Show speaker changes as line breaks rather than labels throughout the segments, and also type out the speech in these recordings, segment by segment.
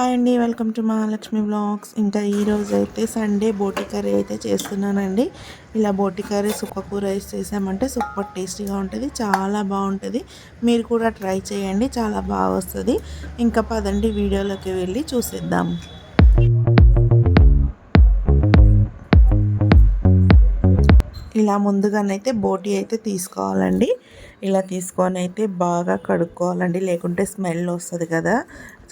Hi అండి welcome to Mahalakshmi blogs. ఇంకా ఈరోజు అయితే సండే బోటి కర్రీ అయితే చేస్తున్నానండి. ఇలా బోటి కర్రీ సుక్కకూర రైస్ చేసామంటే సూపర్ టేస్టీగా ఉంటుంది చాలా బాగుంటుంది. మీరు కూడా ట్రై చేయండి చాలా బాగా వస్తుంది. ఇంకా పదండి వీడియోలోకి వెళ్ళి చూసేద్దాం. ఇలా ముందుగానైతే బోటి అయితే తీసుకోవాలండి. ఇలా తీసుకొని అయితే బాగా కడుక్కోవాలండి. లేకుంటే స్మెల్ వస్తుంది కదా.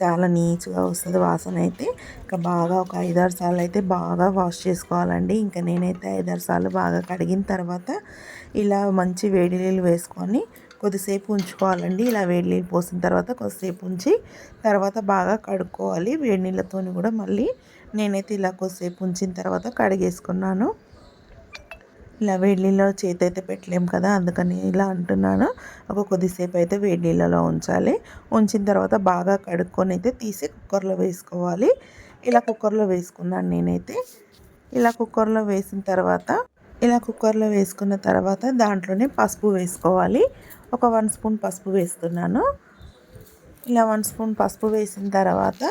చాలా నీచుగా వస్తుంది వాసన అయితే. ఇంకా బాగా ఒక ఐదారు సార్లు అయితే బాగా వాష్ చేసుకోవాలండి. ఇంకా నేనైతే ఐదారు సార్లు బాగా కడిగిన తర్వాత ఇలా మంచి వేడి నీళ్ళు వేసుకొని కొద్దిసేపు ఉంచుకోవాలండి. ఇలా వేడి నీళ్ళు పోసిన తర్వాత కొద్దిసేపు ఉంచి తర్వాత బాగా కడుక్కోవాలి. వేడి నీళ్ళతో కూడా మళ్ళీ నేనైతే ఇలా కొద్దిసేపు ఉంచిన తర్వాత కడిగేసుకున్నాను. ఇలా వేడి నీళ్ళలో చేతి అయితే పెట్టలేము కదా అందుకని ఇలా అంటున్నాను. ఒక కొద్దిసేపు అయితే వేడి నీళ్ళలో ఉంచాలి. ఉంచిన తర్వాత బాగా కడుక్కొని అయితే తీసి కుక్కర్లో వేసుకోవాలి. ఇలా కుక్కర్లో వేసుకున్నాను నేనైతే. ఇలా కుక్కర్లో వేసిన తర్వాత ఇలా కుక్కర్లో వేసుకున్న తర్వాత దాంట్లోనే పసుపు వేసుకోవాలి. ఒక వన్ స్పూన్ పసుపు వేస్తున్నాను. ఇలా వన్ స్పూన్ పసుపు వేసిన తర్వాత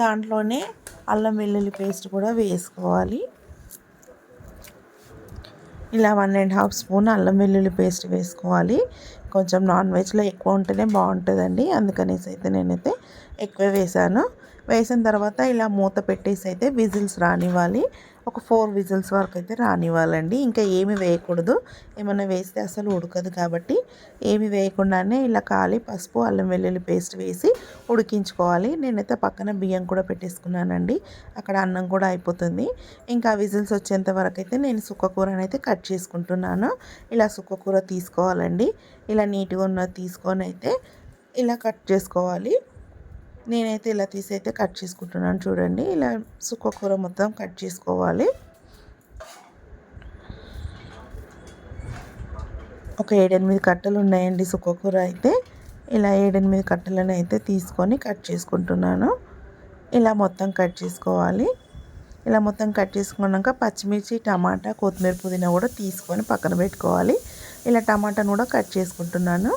దాంట్లోనే అల్లం వెల్లుల్లి పేస్ట్ కూడా వేసుకోవాలి. ఇలా వన్ అండ్ హాఫ్ స్పూన్ అల్లం వెల్లుల్లి పేస్ట్ వేసుకోవాలి. కొంచెం నాన్ వెజ్లో ఎక్కువ ఉంటేనే బాగుంటుందండి. అందుకనేసి అయితే నేనైతే ఎక్కువ వేసాను. వేసిన తర్వాత ఇలా మూత పెట్టేసి అయితే విజిల్స్ రానివ్వాలి. ఒక ఫోర్ విజిల్స్ వరకు అయితే రానివ్వాలండి. ఇంకా ఏమి వేయకూడదు. ఏమైనా వేస్తే అసలు ఉడకదు కాబట్టి ఏమి వేయకుండానే ఇలా కాలి పసుపు అల్లం వెల్లుల్లి పేస్ట్ వేసి ఉడికించుకోవాలి. నేనైతే పక్కన బియ్యం కూడా పెట్టేసుకున్నానండి. అక్కడ అన్నం కూడా అయిపోతుంది. ఇంకా విజిల్స్ వచ్చేంత వరకు అయితే నేను సుక్కకూరని అయితే కట్ చేసుకుంటున్నాను. ఇలా సుక్కకూర తీసుకోవాలండి. ఇలా నీట్గా ఉన్న తీసుకొని అయితే ఇలా కట్ చేసుకోవాలి. నేనైతే ఇలా తీసి అయితే కట్ చేసుకుంటున్నాను చూడండి. ఇలా సుక్కకూర మొత్తం కట్ చేసుకోవాలి. ఒక ఏడెనిమిది కట్టలు ఉన్నాయండి సుక్కకూర అయితే. ఇలా ఏడెనిమిది కట్టలను అయితే తీసుకొని కట్ చేసుకుంటున్నాను. ఇలా మొత్తం కట్ చేసుకోవాలి. ఇలా మొత్తం కట్ చేసుకున్నాక పచ్చిమిర్చి టమాటా కొత్తిమీర పుదీనా కూడా తీసుకొని పక్కన పెట్టుకోవాలి. ఇలా టమాటాను కూడా కట్ చేసుకుంటున్నాను.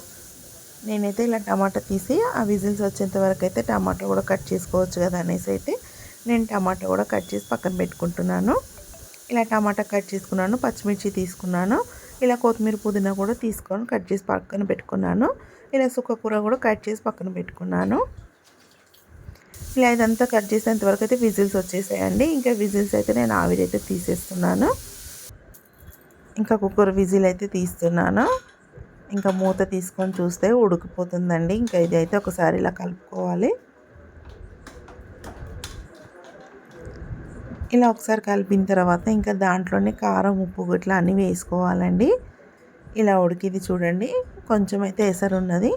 నేనైతే ఇలా టమాటా తీసి ఆ విజిల్స్ వచ్చేంత వరకు అయితే టమాటా కూడా కట్ చేసుకోవచ్చు కదా అనేసి అయితే నేను టమాటా కూడా కట్ చేసి పక్కన పెట్టుకుంటున్నాను. ఇలా టమాటా కట్ చేసుకున్నాను పచ్చిమిర్చి తీసుకున్నాను ఇలా కొత్తిమీర పుదీనా కూడా తీసుకొని కట్ చేసి పక్కన పెట్టుకున్నాను ఇలా సుక్క కూర కూడా కట్ చేసి పక్కన పెట్టుకున్నాను. ఇలా ఇదంతా కట్ చేసేంత వరకు అయితే విజిల్స్ వచ్చేసాయండి. ఇంకా విజిల్స్ అయితే నేను ఆవిరైతే తీసేస్తున్నాను. ఇంకా కుక్కర్ విజిల్ అయితే తీస్తున్నాను. ఇంకా మూత తీసుకొని చూస్తే ఉడికిపోతుందండి. ఇంకా ఇది అయితే ఒకసారి ఇలా కలుపుకోవాలి. ఇలా ఒకసారి కలిపిన తర్వాత ఇంకా దాంట్లోనే కారం ఉప్పు గిట్లా అన్నీ వేసుకోవాలండి. ఇలా ఉడికిది చూడండి. కొంచెం అయితే ఎసరు ఉన్నది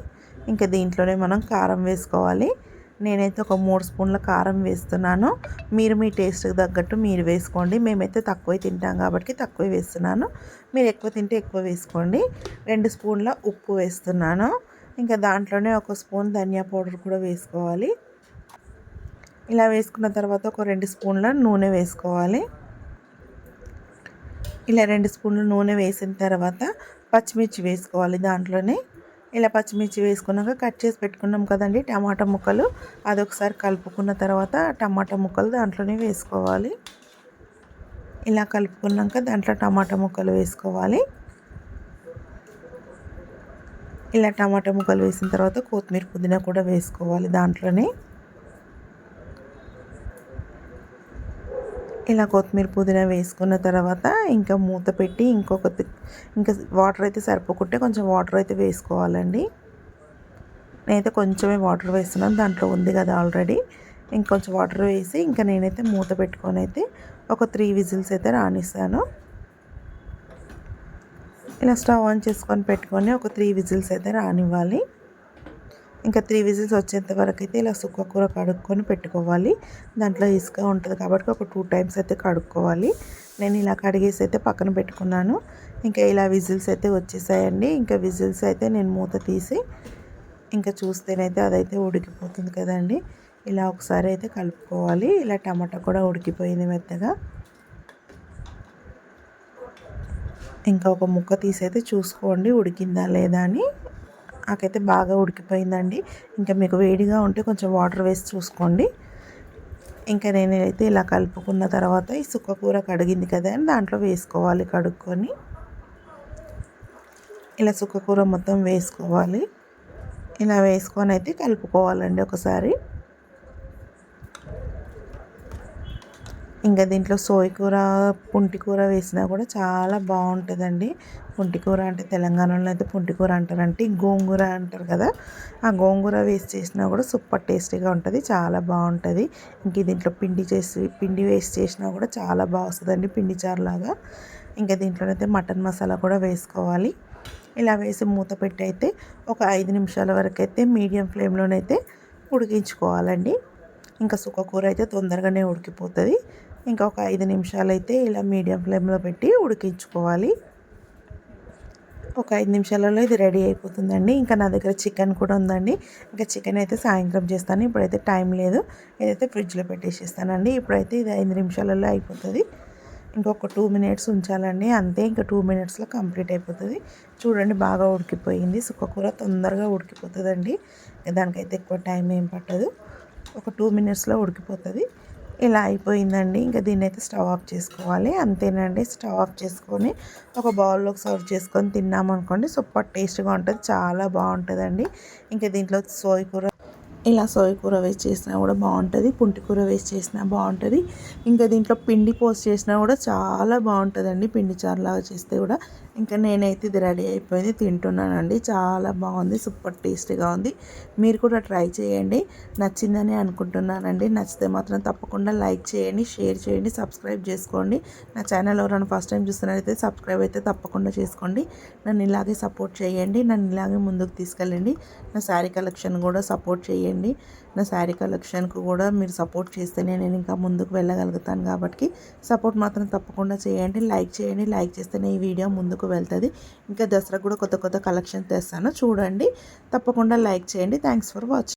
ఇంకా దీంట్లోనే మనం కారం వేసుకోవాలి. నేనైతే ఒక మూడు స్పూన్ల కారం వేస్తున్నాను. మీరు మీ టేస్ట్కి తగ్గట్టు మీరు వేసుకోండి. మేమైతే తక్కువ తింటాం కాబట్టి తక్కువ వేస్తున్నాను. మీరు ఎక్కువ తింటే ఎక్కువ వేసుకోండి. రెండు స్పూన్ల ఉప్పు వేస్తున్నాను. ఇంకా దాంట్లోనే ఒక స్పూన్ ధనియా పౌడర్ కూడా వేసుకోవాలి. ఇలా వేసుకున్న తర్వాత ఒక రెండు స్పూన్ల నూనె వేసుకోవాలి. ఇలా రెండు స్పూన్ల నూనె వేసిన తర్వాత పచ్చిమిర్చి వేసుకోవాలి దాంట్లోనే. ఇలా పచ్చిమిర్చి వేసుకున్నాక కట్ చేసి పెట్టుకున్నాం కదండి టమాటా ముక్కలు. అదొకసారి కలుపుకున్న తర్వాత టమాటా ముక్కలు దాంట్లోనే వేసుకోవాలి. ఇలా కలుపుకున్నాక దాంట్లో టమాటా ముక్కలు వేసుకోవాలి. ఇలా టమాటా ముక్కలు వేసిన తర్వాత కొత్తిమీర పుదీనా కూడా వేసుకోవాలి దాంట్లోనే. ఇలా కొత్తిమీర పుదీనా వేసుకున్న తర్వాత ఇంకా మూత పెట్టి ఇంకొక ఇంకా వాటర్ అయితే సరిపోకుంటే కొంచెం వాటర్ అయితే వేసుకోవాలండి. నేనైతే కొంచెమే వాటర్ వేస్తున్నాను దాంట్లో ఉంది కదా ఆల్రెడీ. ఇంకొంచెం వాటర్ వేసి ఇంకా నేనైతే మూత పెట్టుకొని అయితే ఒక త్రీ విజిల్స్ అయితే రానిస్తాను. ఇలా స్టవ్ ఆన్ చేసుకొని పెట్టుకొని ఒక త్రీ విజిల్స్ అయితే రానివ్వాలి. ఇంకా త్రీ విజిల్స్ వచ్చేంత వరకు అయితే ఇలా సుక్క కూర కడుక్కొని పెట్టుకోవాలి. దాంట్లో ఇసుక ఉంటుంది కాబట్టి ఒక టూ టైమ్స్ అయితే కడుక్కోవాలి. నేను ఇలా కడిగేసి అయితే పక్కన పెట్టుకున్నాను. ఇంకా ఇలా విజిల్స్ అయితే వచ్చేసాయండి. ఇంకా విజిల్స్ అయితే నేను మూత తీసి ఇంకా చూస్తేనైతే అదైతే ఉడికిపోతుంది కదండి. ఇలా ఒకసారి అయితే కలుపుకోవాలి. ఇలా టమాటా కూడా ఉడికిపోయింది మెత్తగా. ఇంకా ఒక ముక్క తీసి అయితే చూసుకోండి ఉడికిందా లేదా అని. నాకైతే బాగా ఉడికిపోయిందండి. ఇంకా మీకు వేడిగా ఉంటే కొంచెం వాటర్ వేసి చూసుకోండి. ఇంకా నేనైతే ఇలా కలుపుకున్న తర్వాత ఈ సుక్క కూర కడిగింది కదా అని దాంట్లో వేసుకోవాలి కడుక్కొని. ఇలా సుక్క కూర మొత్తం వేసుకోవాలి. ఇలా వేసుకొని అయితే కలుపుకోవాలండి ఒకసారి. ఇంకా దీంట్లో సోయకూర కూర కూర వేసినా కూడా చాలా బాగుంటుందండి. పుంటికూర అంటే తెలంగాణలో అయితే పుంటికూర అంటారంటే గోంగూర అంటారు కదా. ఆ గోంగూర వేసి చేసినా కూడా సూపర్ టేస్టీగా ఉంటుంది చాలా బాగుంటుంది. ఇంక దీంట్లో పిండి చేసి పిండి వేసి చేసినా కూడా చాలా బాగా వస్తుందండి పిండి చారులాగా. ఇంకా దీంట్లోనైతే మటన్ మసాలా కూడా వేసుకోవాలి. ఇలా వేసి మూత పెట్టి అయితే ఒక ఐదు నిమిషాల వరకు అయితే మీడియం ఫ్లేమ్లోనైతే ఉడికించుకోవాలండి. ఇంకా సుక్క కూర అయితే తొందరగానే ఉడికిపోతుంది. ఇంకా ఒక ఐదు నిమిషాలు అయితే ఇలా మీడియం ఫ్లేమ్లో పెట్టి ఉడికించుకోవాలి. ఒక ఐదు నిమిషాలలో ఇది రెడీ అయిపోతుందండి. ఇంకా నా దగ్గర చికెన్ కూడా ఉందండి. ఇంకా చికెన్ అయితే సాయంత్రం చేస్తాను. ఇప్పుడైతే టైం లేదు. ఏదైతే ఫ్రిడ్జ్లో పెట్టేసేస్తానండి. ఇప్పుడైతే ఇది ఐదు నిమిషాలలో అయిపోతుంది. ఇంకొక టూ మినిట్స్ ఉంచాలండి. అంతే ఇంకా టూ మినిట్స్లో కంప్లీట్ అయిపోతుంది. చూడండి బాగా ఉడికిపోయింది. సుక్కకూర తొందరగా ఉడికిపోతుందండి. దానికైతే ఎక్కువ టైం ఏం పట్టదు. ఒక టూ మినిట్స్లో ఉడికిపోతుంది. ఇలా అయిపోయిందండి. ఇంకా దీన్ని అయితే స్టవ్ ఆఫ్ చేసుకోవాలి. అంతేనండి. స్టవ్ ఆఫ్ చేసుకొని ఒక బౌల్లోకి సర్వ్ చేసుకొని తిన్నామనుకోండి సూపర్ టేస్ట్గా ఉంటుంది. చాలా బాగుంటుందండి. ఇంకా దీంట్లో సోయి కూర ఇలా సోయ్ కూర వేసి చేసినా కూడా బాగుంటుంది పుంటి కూర వేసి చేసినా బాగుంటుంది. ఇంకా దీంట్లో పిండి పోసి చేసినా కూడా చాలా బాగుంటుందండి పిండి చారులాగా చేస్తే కూడా. ఇంకా నేనైతే ఇది రెడీ అయిపోయింది తింటున్నానండి. చాలా బాగుంది సూపర్ టేస్టీగా ఉంది. మీరు కూడా ట్రై చేయండి నచ్చిందని అనుకుంటున్నానండి. నచ్చితే మాత్రం తప్పకుండా లైక్ చేయండి షేర్ చేయండి సబ్స్క్రైబ్ చేసుకోండి. నా ఛానల్ ఎవరైనా ఫస్ట్ టైం చూస్తున్నారైతే సబ్స్క్రైబ్ అయితే తప్పకుండా చేసుకోండి. నన్ను ఇలాగే సపోర్ట్ చేయండి నన్ను ఇలాగే ముందుకు తీసుకెళ్ళండి. నా శారీ కలెక్షన్ కూడా సపోర్ట్ చేయండి. చేయండి నా శారీ కలెక్షన్కు కూడా మీరు సపోర్ట్ చేస్తేనే నేను ఇంకా ముందుకు వెళ్ళగలుగుతాను కాబట్టి సపోర్ట్ మాత్రం తప్పకుండా చేయండి. లైక్ చేయండి. లైక్ చేస్తేనే ఈ వీడియో ముందుకు వెళ్తుంది. ఇంకా దసరా కూడా కొత్త కొత్త కలెక్షన్ తెస్తాను. చూడండి. తప్పకుండా లైక్ చేయండి. Thanks for watching